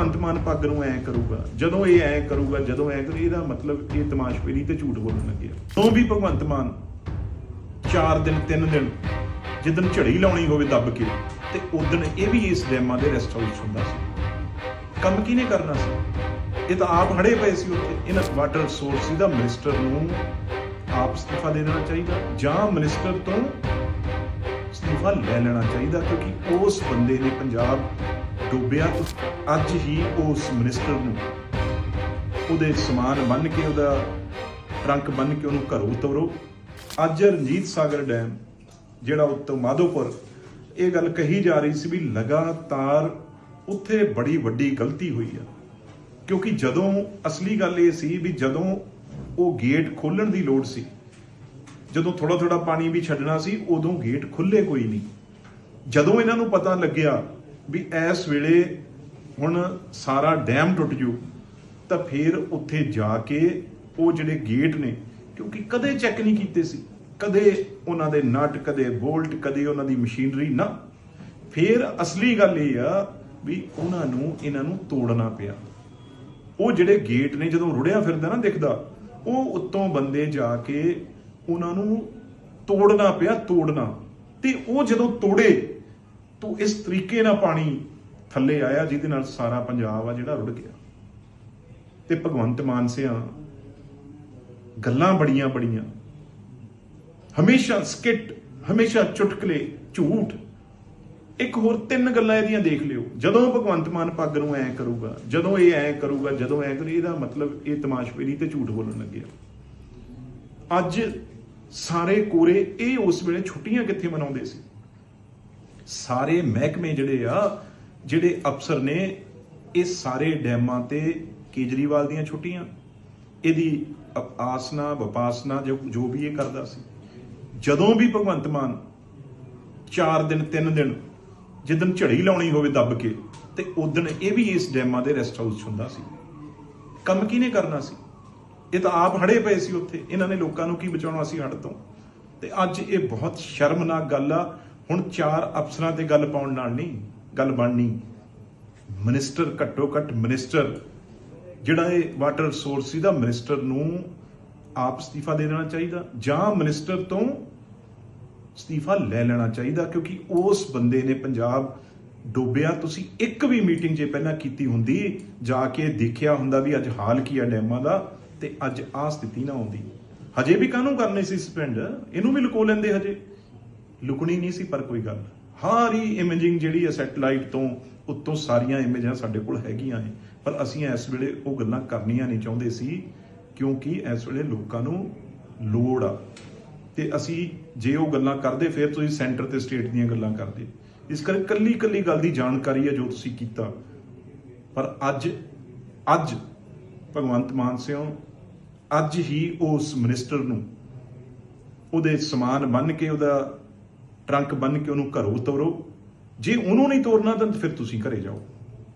ਭਗਵੰਤ ਮਾਨ ਪੱਗ ਨੂੰ ਐ ਕਰੂਗਾ, ਜਦੋਂ ਇਹ ਐ ਕਰੂਗਾ, ਜਦੋਂ ਐ ਕਰੂ ਇਹਦਾ ਮਤਲਬ ਇਹ ਤਮਾਸ਼ਬੀਨੀ ਤੇ ਝੂਠ ਬੋਲਣ ਲੱਗਿਆ ਤੋਂ ਵੀ ਭਗਵੰਤ ਮਾਨ 4 ਦਿਨ 3 ਦਿਨ ਜਿੱਦਨ ਝੜੀ ਲਾਉਣੀ ਹੋਵੇ ਦੱਬ ਕੇ, ਤੇ ਉਦਣ ਇਹ ਵੀ ਇਸ ਡੈਮਾਂ ਦੇ ਰੈਸਟ ਹਾਊਸ ਹੁੰਦਾ ਸੀ। ਕੰਮ ਕਿਹਨੇ ਕਰਨਾ ਸੀ? ਇਹ ਤਾਂ ਆਪ ਖੜੇ ਪਏ ਸੀ ਉੱਥੇ। ਇਹਨਾਂ ਵਾਟਰ ਸੋਰਸ ਦਾ ਮਿਨਿਸਟਰ ਨੂੰ ਆਪ ਅਸਤੀਫਾ ਦੇ ਦੇਣਾ ਚਾਹੀਦਾ, ਜਾਂ ਮਿਨਿਸਟਰ ਤੋਂ ਅਸਤੀਫਾ ਲੈ ਲੈਣਾ ਚਾਹੀਦਾ, ਕਿਉਂਕਿ ਉਸ ਬੰਦੇ ਨੇ ਪੰਜਾਬ ਡੁੱਬਿਆ, ਅੱਜ ਹੀ ਉਸ ਮਿਨਿਸਟਰ ਨੂੰ ਉਹਦੇ ਸਮਾਨ ਬੰਨ ਕੇ ਉਹਦਾ ਟਰੰਕ ਬੰਨ ਕੇ ਉਹਨੂੰ ਘਰੋਂ ਤੋਰੋ ਅੱਜ ਰਣਜੀਤ ਸਾਗਰ ਡੈਮ, ਜਿਹੜਾ ਉੱਤੋਂ ਮਾਧੋਪੁਰ, ਇਹ ਗੱਲ ਕਹੀ ਜਾ ਰਹੀ ਸੀ ਵੀ ਲਗਾਤਾਰ ਉੱਥੇ ਬੜੀ ਵੱਡੀ ਗਲਤੀ ਹੋਈ ਆ। ਕਿਉਂਕਿ ਜਦੋਂ ਅਸਲੀ ਗੱਲ ਇਹ ਸੀ ਵੀ ਜਦੋਂ ਉਹ ਗੇਟ ਖੋਲਣ ਦੀ ਲੋੜ ਸੀ, ਜਦੋਂ ਥੋੜਾ ਥੋੜਾ ਪਾਣੀ ਵੀ ਛੱਡਣਾ ਸੀ, ਉਦੋਂ ਗੇਟ ਖੁੱਲੇ ਕੋਈ ਨਹੀਂ। ਜਦੋਂ ਇਹਨਾਂ ਨੂੰ ਪਤਾ ਲੱਗਿਆ ਵੀ ਇਸ ਵੇਲੇ ਹੁਣ ਸਾਰਾ ਡੈਮ ਟੁੱਟ ਜੂ, ਤਾਂ ਫਿਰ ਉੱਥੇ ਜਾ ਕੇ ਉਹ ਜਿਹੜੇ ਗੇਟ ਨੇ, ਕਿਉਂਕਿ ਕਦੇ ਚੈੱਕ ਨਹੀਂ ਕੀਤੇ ਸੀ, ਕਦੇ ਉਹਨਾਂ ਦੇ ਨਟ, ਕਦੇ ਬੋਲਟ, ਕਦੇ ਉਹਨਾਂ ਦੀ ਮਸ਼ੀਨਰੀ, ਨਾ। ਫਿਰ ਅਸਲੀ ਗੱਲ ਇਹ ਆ ਵੀ ਉਹਨਾਂ ਨੂੰ, ਇਹਨਾਂ ਨੂੰ ਤੋੜਨਾ ਪਿਆ। ਉਹ ਜਿਹੜੇ ਗੇਟ ਨੇ, ਜਦੋਂ ਰੁੜਿਆ ਫਿਰਦਾ ਨਾ ਦਿਖਦਾ, ਉਹ ਉੱਤੋਂ ਬੰਦੇ ਜਾ ਕੇ ਉਹਨਾਂ ਨੂੰ ਤੋੜਨਾ ਪਿਆ, ਤੋੜਨਾ। ਤੇ ਉਹ ਜਦੋਂ ਤੋੜੇ ਤਾਂ ਇਸ ਤਰੀਕੇ ਨਾਲ ਪਾਣੀ ਥੱਲੇ ਆਇਆ ਜਿਹਦੇ ਨਾਲ ਸਾਰਾ ਪੰਜਾਬ ਆ ਜਿਹੜਾ ਰੁੜ ਗਿਆ। ਤੇ ਭਗਵੰਤ ਮਾਨ ਸਿਆ ਗੱਲਾਂ ਬੜੀਆਂ ਬੜੀਆਂ। ਹਮੇਸ਼ਾ ਸਕਿੱਟ, ਹਮੇਸ਼ਾ ਚੁਟਕਲੇ, ਝੂਠ। ਇੱਕ ਹੋਰ ਤਿੰਨ ਗੱਲਾਂ ਇਹਦੀਆਂ ਦੇਖ ਲਿਓ। ਜਦੋਂ ਭਗਵੰਤ ਮਾਨ ਪੱਗ ਨੂੰ ਐ ਕਰੂਗਾ, ਜਦੋਂ ਇਹ ਐ ਕਰੂਗਾ, ਜਦੋਂ ਐ ਕਰੂ ਇਹਦਾ ਮਤਲਬ ਇਹ ਤਮਾਸ਼ਬੀਨੀ ਤੇ ਝੂਠ ਬੋਲਣ ਲੱਗਿਆ। ਅੱਜ ਸਾਰੇ ਕੋਰੇ ਇਹ ਉਸ ਵੇਲੇ ਛੁੱਟੀਆਂ ਕਿੱਥੇ ਮਨਾਉਂਦੇ ਸੀ? ਸਾਰੇ ਮਹਿਕਮੇ ਜਿਹੜੇ ਆ, ਜਿਹੜੇ ਅਫਸਰ ਨੇ, ਇਹ ਸਾਰੇ ਡੈਮਾਂ ਤੇ ਕੇਜਰੀਵਾਲ ਦੀਆਂ ਛੁੱਟੀਆਂ। ਇਹਦੀ ਆਸਨਾ, ਵਪਾਸਨਾ ਜੋ ਵੀ ਇਹ ਕਰਦਾ ਸੀ। ਜਦੋਂ ਵੀ ਭਗਵੰਤ ਮਾਨ 4 ਦਿਨ 3 ਦਿਨ ਜਿੱਦਨ ਝੜੀ ਲਾਉਣੀ ਹੋਵੇ ਦੱਬ ਕੇ, ਤੇ ਉਦਣ ਇਹ ਵੀ ਇਸ ਡੈਮਾਂ ਦੇ ਰੈਸਟ ਹਾਊਸ ਹੁੰਦਾ ਸੀ। ਕੰਮ ਕਿਹਨੇ ਕਰਨਾ ਸੀ? ਇਹ ਤਾਂ ਆਪ ਹੜੇ ਪਏ ਸੀ ਉੱਥੇ। ਇਹਨਾਂ ਨੇ ਲੋਕਾਂ ਨੂੰ ਕੀ ਬਚਾਉਣਾ ਸੀ ਹੜ ਤੋਂ? ਤੇ ਅੱਜ ਇਹ ਬਹੁਤ ਸ਼ਰਮਨਾਕ ਗੱਲ ਆ। ਹੁਣ ਚਾਰ ਅਫਸਰਾਂ ਤੇ ਗੱਲ ਪਾਉਣ ਨਾਲ ਨਹੀਂ, ਗੱਲ ਬਣਨੀ। ਮਿਨਿਸਟਰ ਘੱਟੋ ਘੱਟ ਮਿਨਿਸਟਰ ਜਿਹੜਾ ਇਹ ਵਾਟਰ ਰਿਸੋਰਸ ਦਾ ਮਿਨਿਸਟਰ ਨੂੰ ਆਪ ਅਸਤੀਫਾ ਦੇ ਦੇਣਾ ਚਾਹੀਦਾ, ਜਾਂ ਮਿਨਿਸਟਰ ਤੋਂ ਅਸਤੀਫਾ ਲੈ ਲੈਣਾ ਚਾਹੀਦਾ, ਕਿਉਂਕਿ ਉਸ ਬੰਦੇ ਨੇ ਪੰਜਾਬ ਡੁੱਬਿਆ। ਤੁਸੀਂ ਇੱਕ ਵੀ ਮੀਟਿੰਗ ਜੇ ਪਹਿਲਾਂ ਕੀਤੀ ਹੁੰਦੀ, ਜਾ ਕੇ ਦੇਖਿਆ ਹੁੰਦਾ ਵੀ ਅੱਜ ਹਾਲ ਕੀ ਆ ਡੈਮਾਂ ਦਾ, ਤੇ ਅੱਜ ਆ ਸਥਿਤੀ ਨਾ ਆਉਂਦੀ। ਹਜੇ ਵੀ ਕਾਹਨੂੰ ਕਰਨੇ ਸੀ ਸਪੈਂਡ ਇਹਨੂੰ ਵੀ ਲੁਕੋ ਲੈਂਦੇ ਹਜੇ। ਲੁਕਣੀ ਨਹੀਂ ਸੀ, ਪਰ ਕੋਈ ਗੱਲ। ਹਾਰੀ ਇਮੇਜਿੰਗ ਜਿਹੜੀ ਹੈ ਸੈਟਲਾਈਟ ਤੋਂ, ਉੱਤੋਂ ਸਾਰੀਆਂ ਇਮੇਜਾਂ ਸਾਡੇ ਕੋਲ ਹੈਗੀਆਂ ਨੇ। ਪਰ ਅਸੀਂ ਇਸ ਵੇਲੇ ਉਹ ਗੱਲਾਂ ਕਰਨੀਆਂ ਨਹੀਂ ਚਾਹੁੰਦੇ ਸੀ, ਕਿਉਂਕਿ ਇਸ ਵੇਲੇ ਲੋਕਾਂ ਨੂੰ ਲੋੜ ਆ। ਤੇ ਅਸੀਂ ਜੇ ਉਹ ਗੱਲਾਂ ਕਰਦੇ, ਫਿਰ ਤੁਸੀਂ ਸੈਂਟਰ ਤੇ ਸਟੇਟ ਦੀਆਂ ਗੱਲਾਂ ਕਰਦੇ। ਇਸ ਕਰਕੇ ਕੱਲੀ ਕੱਲੀ ਗੱਲ ਦੀ ਜਾਣਕਾਰੀ ਹੈ ਜੋ ਤੁਸੀਂ ਕੀਤਾ। ਪਰ ਅੱਜ ਅੱਜ ਭਗਵੰਤ ਮਾਨ ਸਿੰਘ ਅੱਜ ਹੀ ਉਸ ਮਿਨਿਸਟਰ ਨੂੰ ਉਹਦੇ ਸਮਾਨ ਬੰਨ ਕੇ ਉਹਦਾ ਟਰੰਕ ਬੰਨ ਕੇ ਉਹਨੂੰ ਘਰੋਂ ਤੋਰੋ ਜੇ ਉਹਨੂੰ ਨਹੀਂ ਤੋਰਨਾ, ਤਾਂ ਫਿਰ ਤੁਸੀਂ ਘਰੇ ਜਾਓ।